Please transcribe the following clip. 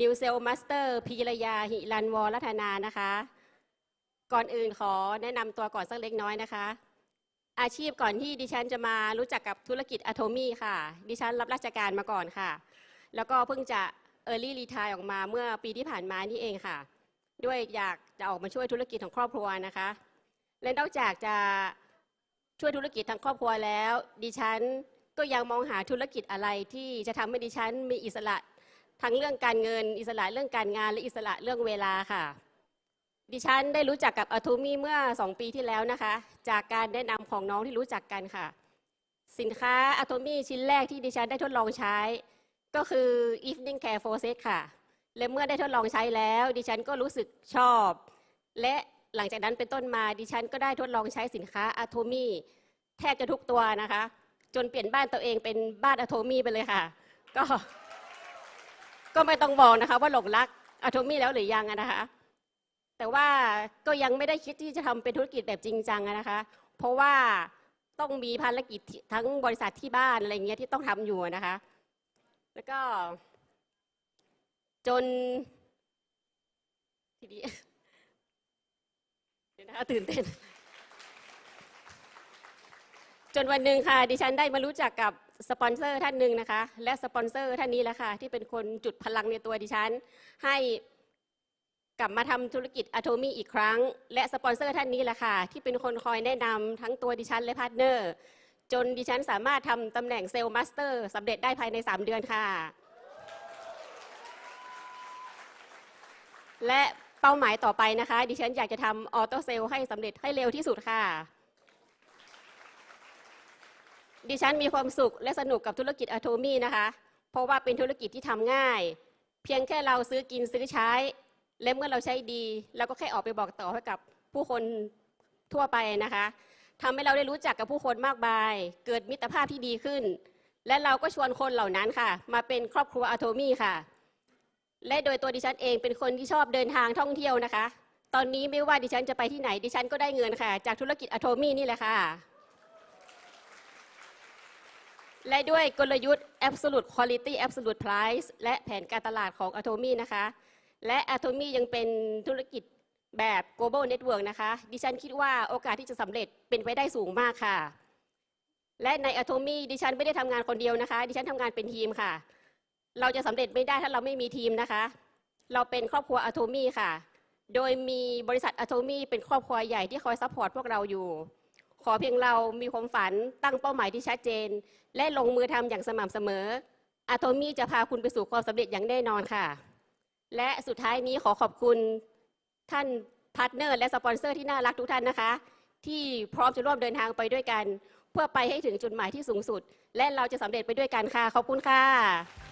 นิวเซลมาสเตอร์พีรยาหิรันวรัตนานะคะ ก่อนอื่นขอแนะนำตัวก่อนสักเล็กน้อยนะคะ อาชีพก่อนที่ดิฉันจะมารู้จักกับธุรกิจอะโทมี่ค่ะ ดิฉันรับราชการมาก่อนค่ะ แล้วก็เพิ่งจะ Early Retire ออกมาเมื่อปีที่ผ่านมานี่เองค่ะ ด้วยอยากจะออกมาช่วยธุรกิจของครอบครัวนะคะ และนอกจากจะช่วยธุรกิจทางครอบครัวแล้ว ดิฉันก็ยังมองหาธุรกิจอะไรที่จะทำให้ดิฉันมีอิสระ ทั้งเรื่องการเงิน อิสระเรื่องการงานและอิสระเรื่องเวลาค่ะ ดิฉันได้รู้จักกับอทูมี่เมื่อ 2 ปีที่แล้วนะคะ จากการแนะนำของน้องที่รู้จักกันค่ะ สินค้าอะโทมี่ชิ้นแรกที่ดิฉันได้ทดลองใช้ ก็คือ evening care for set ค่ะ และเมื่อได้ทดลองใช้แล้ว ดิฉันก็รู้สึกชอบ และหลังจากนั้นเป็นต้นมาดิฉันก็ได้ทดลองใช้สินค้าอะโทมี่แทบจะทุกตัวนะคะ จนเปลี่ยนบ้านตัวเองเป็นบ้านอะโทมี่ไปเลยค่ะ ก็ ก็ไม่ต้องบอกนะคะ ว่าหลงรักอะโทมี่แล้วหรือยังนะคะ แต่ว่าก็ยังไม่ได้คิดที่จะทำเป็นธุรกิจแบบจริงจังนะคะ เพราะว่าต้องมีภารกิจทั้งบริษัทที่บ้านอะไรเงี้ยที่ต้องทำอยู่นะคะ แล้วก็ จนทีนี้เดี๋ยวนะคะตื่นเต้นจนวันหนึ่งค่ะดิฉันได้มารู้จักกับ สปอนเซอร์ท่านหนึ่งนะคะ และสปอนเซอร์ท่านนี้แหละค่ะที่เป็นคนจุดพลังในตัวดิฉัน ให้กลับมาทำธุรกิจอะโทมี่อีกครั้ง และสปอนเซอร์ท่านนี้แหละค่ะที่เป็นคนคอยแนะนำทั้งตัวดิฉันและพาร์ทเนอร์ จนดิฉันสามารถทำตำแหน่งเซลล์มาสเตอร์สำเร็จได้ภายใน 3 เดือนค่ะ และเป้าหมายต่อไปนะคะ ดิฉันอยากจะทำออโต้เซลล์ให้สำเร็จให้เร็วที่สุดค่ะ ดิฉันมีความสุขและสนุกกับธุรกิจอะโทมี่นะคะ เพราะว่าเป็นธุรกิจที่ทำง่าย เพียงแค่เราซื้อกินซื้อใช้ และเมื่อเราใช้ดีเราก็แค่ออกไปบอกต่อให้กับผู้คนทั่วไปนะคะทำให้เราได้รู้จักกับผู้คนมากมาย เกิดมิตรภาพที่ดีขึ้น และเราก็ชวนคนเหล่านั้นค่ะ มาเป็นครอบครัวอะโทมี่ค่ะ และโดยตัวดิฉันเองเป็นคนที่ชอบเดินทางท่องเที่ยวนะคะ ตอนนี้ไม่ว่าดิฉันจะไปที่ไหนดิฉันก็ได้เงินค่ะ จากธุรกิจอะโทมี่นี่แหละค่ะ และด้วยกลยุทธ์ Absolute Quality Absolute Price และแผนการตลาดของ Atomy นะคะ และ Atomy ยังเป็นธุรกิจแบบ Global Network นะคะ ดิฉันคิดว่าโอกาสที่จะสำเร็จเป็นไปได้สูงมากค่ะ และใน Atomy ดิฉันไม่ได้ทำงานคนเดียวนะคะ ดิฉันทำงานเป็นทีมค่ะ เราจะสำเร็จไม่ได้ถ้าเราไม่มีทีมนะคะ เราเป็นครอบครัว Atomy ค่ะ โดยมีบริษัท Atomy เป็นครอบครัวใหญ่ที่คอยซัพพอร์ตพวกเราอยู่ ขอเพียงเรามีความฝันตั้งเป้าหมายที่ชัดเจน และลงมือทำอย่างสม่ำเสมออะโทมี่จะพาคุณไปสู่ความสำเร็จอย่างแน่นอนค่ะ และสุดท้ายนี้ขอขอบคุณท่านพาร์ทเนอร์และสปอนเซอร์ที่น่ารักทุกท่านนะคะ ที่พร้อมจะร่วมเดินทางไปด้วยกัน เพื่อไปให้ถึงจุดหมายที่สูงสุด และเราจะสำเร็จไปด้วยกันค่ะ ขอบคุณค่ะ